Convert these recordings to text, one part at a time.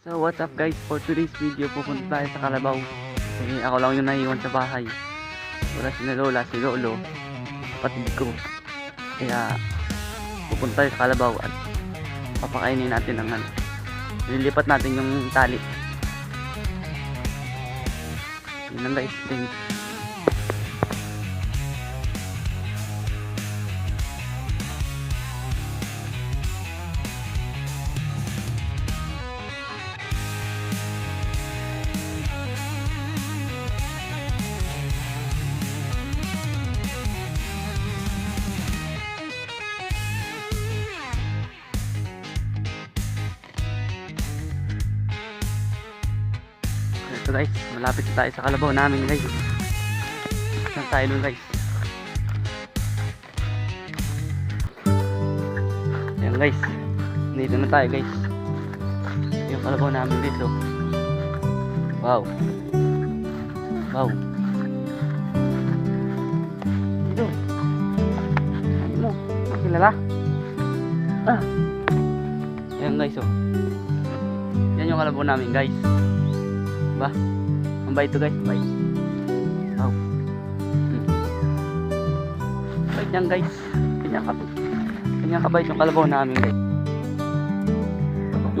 So what's up guys, for today's video pupunta tayo sa Kalabaw. Kasi ako lang yung naiwan sa bahay. Wala si Lola, si Lolo, kapatid ko. Kaya pupunta tayo sa Kalabaw at papakainin natin ang ano. Lilipat natin yung tali. Yun lang guys, thanks. Ito guys, malapit na tayo sa kalabaw namin guys. Saan tayo nun guys? Ayan guys, dito na tayo guys. Yung kalabaw namin dito. Wow. Wow. Dito. Ano mo? Makilala? Ah. Ayan guys oh. Yan yung kalabaw namin guys. Ba? Ang bait to guys, bait. Wow. Hmm. Bait yan guys. Ganyan ka. Ganyan kabait yung kalabaw namin guys.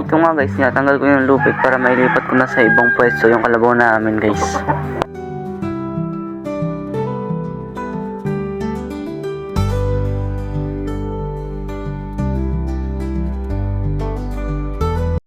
Ito nga guys, tanggal ko yung lupit para mailipat ko na sa ibang pwesto yung kalabaw namin guys.